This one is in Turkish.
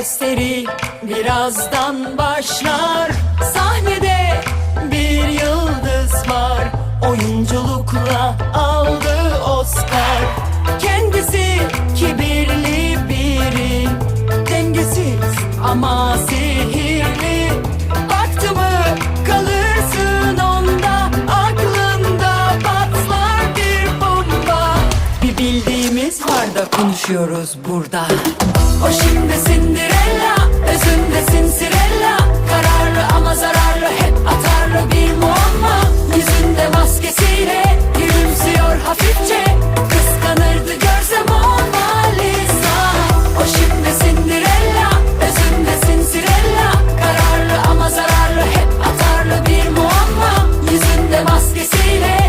gösteri birazdan başlar. Sahnede bir yıldız var. Oyunculukla aldı Oscar. Kendisi kibirli biri. Dengesiz ama sihirli. Baktı mı kalırsın onda. Aklında patlar bir bomba. Bir bildiğimiz var da konuşuyoruz burada o şimdi Cinderella Özünde Cinderella Kararlı ama zararlı Hep atarlı bir muamma. Yüzünde maskesiyle Gülümsüyor hafifçe. Kıskanırdı görsem Mona Lisa O şimdi Cinderella Özünde Cinderella Kararlı ama zararlı Hep atarlı bir muamma. Yüzünde maskesiyle